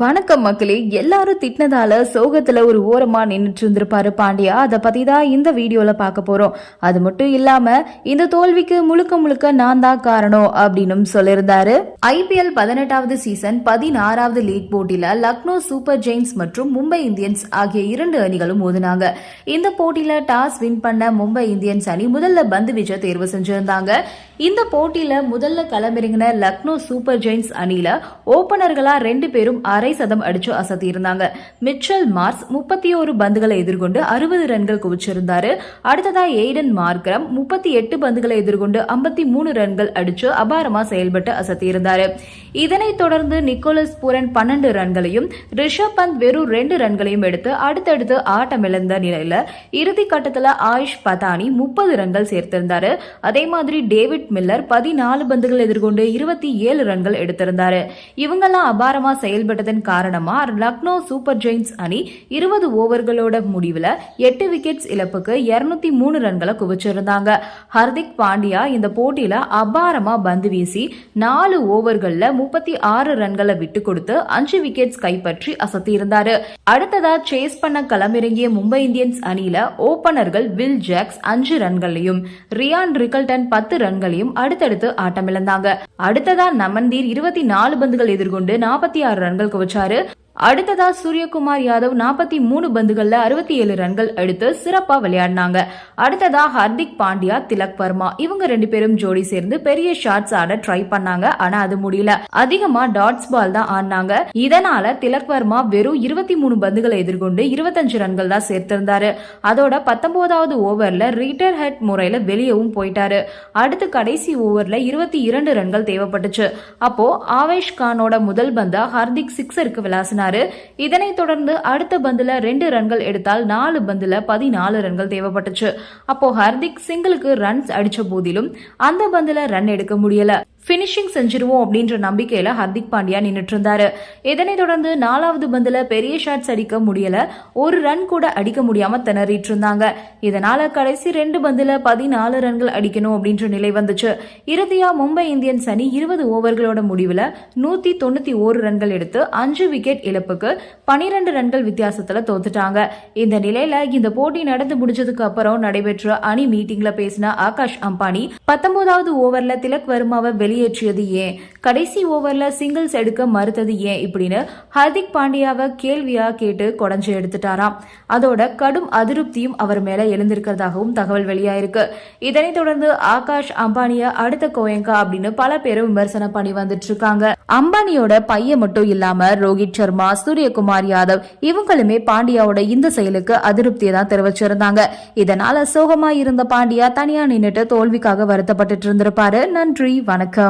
வணக்கம் மக்களே எல்லாரும் திட்டினதால சோகத்துல ஒரு ஓரமா நின்றுட்டு இருந்திருப்பாரு பாண்டியா. அதை பத்தி தான் இந்த வீடியோல பார்க்க போறோம். அது மட்டும் இல்லாம இந்த தோல்விக்கு முழுக்க முழுக்க நான் தான் காரணம் அப்படின்னு சொல்லியிருந்தாரு. ஐபிஎல் பதினெட்டாவது சீசன் பதினாறாவது லீக் போட்டியில லக்னோ சூப்பர் ஜெயின்ஸ் மற்றும் மும்பை இந்தியன்ஸ் ஆகிய இரண்டு அணிகளும் மோதினாங்க. இந்த போட்டியில டாஸ் வின் பண்ண மும்பை இந்தியன்ஸ் அணி முதல்ல பந்து வீச்ச தேர்வு செஞ்சிருந்தாங்க. இந்த போட்டியில முதல்ல களமிறங்கின லக்னோ சூப்பர் ஜெயின்ஸ் அணியில ஓபனர்களா ரெண்டு பேரும் அரை அரை சதம் அடிச்சு அசத்தியிருந்தாங்க மிச்சல் மார்ஸ் முப்பத்தி ஒரு பந்துகளை எதிர்கொண்டு அறுபது ரன்கள் குவிச்சிருந்தாரு. அடுத்ததா எய்டன் மார்க்ரம் முப்பத்தி எட்டு பந்துகளை எதிர்கொண்டு ஐம்பத்தி மூணு ரன்கள் அடிச்சு அபாரமா செயல்பட்டு அசத்தியிருந்தாரு. இதனைத் தொடர்ந்து நிக்கோலஸ் பூரன் பன்னெண்டு ரன்களையும் ரிஷப் பந்த் வெறும் ரெண்டு ரன்களையும் எடுத்து அடுத்தடுத்து ஆட்டம் இழந்த நிலையில இறுதி கட்டத்துல ஆயுஷ் பதானி முப்பது ரன்கள் சேர்த்திருந்தாரு. அதே மாதிரி டேவிட் மில்லர் பதினாலு பந்துகள் எதிர்கொண்டு இருபத்தி ஏழு ரன்கள் எடுத்திருந்தாரு. இவங்கெல்லாம் அபாரமா செயல்பட்டதன் காரணமா லக்னோ சூப்பர் ஜெயின்ஸ் அணி இருபது ஓவர்களோட முடிவுல எட்டு விக்கெட்ஸ் இழப்புக்கு இருநூத்தி மூணு ரன்களை குவிச்சிருந்தாங்க. ஹர்திக் பாண்டியா இந்த போட்டியில அபாரமா பந்து வீசி நாலு ஓவர்கள்ல முப்பத்தி ஆறு ரன்களை விட்டு கொடுத்து அஞ்சு விக்கெட்ஸ் கைப்பற்றி அசத்தியிருந்தாரு. அடுத்ததா சேஸ் பண்ண களமிறங்கிய மும்பை இந்தியன்ஸ் அணியில ஓபனர்கள் வில் ஜாக்ஸ் அஞ்சு ரன்களையும் ரியான் ரிகல்டன் பத்து ரன்களையும் அடுத்தடுத்து ஆட்டமிழந்தாங்க. அடுத்ததா நமன்தீர் இருபத்தி நாலு பந்துகள் எதிர்கொண்டு நாற்பத்தி ஆறு ரன்கள் குவிச்சாரு அடுத்ததா சூரியகுமார் யாதவ் நாற்பத்தி மூணு பந்துகள்ல அறுபத்தி ஏழு ரன்கள் எடுத்து சிறப்பா விளையாடினாங்க. அடுத்ததா ஹர்திக் பாண்டியா திலக் வர்மா இவங்க ரெண்டு பேரும் ஜோடி சேர்ந்து பெரிய ஷாட்ஸ் ஆட ட்ரை பண்ணாங்க. ஆனா அது முடியல. அதிகமா டாட்ஸ் பால் தான் ஆடினாங்க. இதனால திலக் வர்மா வெறும் இருபத்தி மூணு பந்துகளை எதிர்கொண்டு இருபத்தஞ்சு ரன்கள் தான் சேர்த்திருந்தாரு. அதோட பத்தொன்பதாவது ஓவர்ல ரீட்டர் ஹெட் முறையில வெளியவும் போயிட்டாரு. அடுத்து கடைசி ஓவர்ல இருபத்தி இரண்டு ரன்கள் தேவைப்பட்டுச்சு. அப்போ ஆவேஷ் கானோட முதல் பந்தா ஹர்திக் சிக்ஸருக்கு விளாசினார். இதனைத் தொடர்ந்து அடுத்த பந்துல ரெண்டு ரன்கள் எடுத்தால் நாலு பந்துல பதினாலு ரன்கள் தேவைப்பட்டுச்சு. அப்போ ஹர்திக் சிங்கிளுக்கு ரன்ஸ் அடிச்ச போதிலும் அந்த பந்துல ரன் எடுக்க முடியல. ஃபினிஷிங் செஞ்சிருவோம் அப்படின்ற நம்பிக்கையில ஹர்திக் பாண்டியா நின்றுட்டு இருந்தாரு இதனைத் தொடர்ந்து நாலாவது பந்துல பெரிய ஷாட்ஸ் அடிக்க முடியல. ஒரு ரன் கூட அடிக்க முடியாம திணறிட்டு இருந்தாங்க. இதனால கடைசி ரெண்டு பந்துல பதினாலு ரன்கள் அடிக்கணும் அப்படின்ற நிலை வந்துச்சு. இறுதியா மும்பை இந்தியன்ஸ் அணி இருபது ஓவர்களோட முடிவுல நூத்தி தொண்ணூத்தி ஓரு ரன்கள் எடுத்து அஞ்சு விக்கெட் இழப்புக்கு பனிரெண்டு ரன்கள் வித்தியாசத்துல தோத்துட்டாங்க. இந்த நிலையில இந்த போட்டி நடந்து முடிஞ்சதுக்கு அப்புறம் நடைபெற்ற அணி மீட்டிங்ல பேசின ஆகாஷ் அம்பானி பத்தொன்பதாவது ஓவர்ல திலக் வர்மாவை வெளியேற்றியது ஏன்? கடைசி ஓவர்ல சிங்கிள்ஸ் எடுக்க மறுத்தது ஏன்? இப்படின்னு ஹர்திக் பாண்டியாவை கேள்வியா கேட்டு கொடைஞ்சு எடுத்துட்டாராம். அதோட கடும் அதிருப்தியும் அவர் மேல எழுந்திருக்கிறதாகவும் தகவல் வெளியாயிருக்கு. இதனைத் தொடர்ந்து ஆகாஷ் அம்பானிய அடுத்த கோயங்கா அப்படின்னு பல பேரும் விமர்சனம் பண்ணி வந்துட்டு இருக்காங்க அம்பானியோட பையன் மட்டும் இல்லாம ரோஹித் சர்மா சூரியகுமார் யாதவ் இவங்களுமே பாண்டியாவோட இந்த செயலுக்கு அதிருப்தியை தான் தெரிவிச்சிருந்தாங்க. இதனால சோகமா இருந்த பாண்டியா தனியா நின்னுட்டு தோல்விக்காக வருத்தப்பட்டுட்டு இருந்திருப்பாரு. நன்றி வணக்கம்.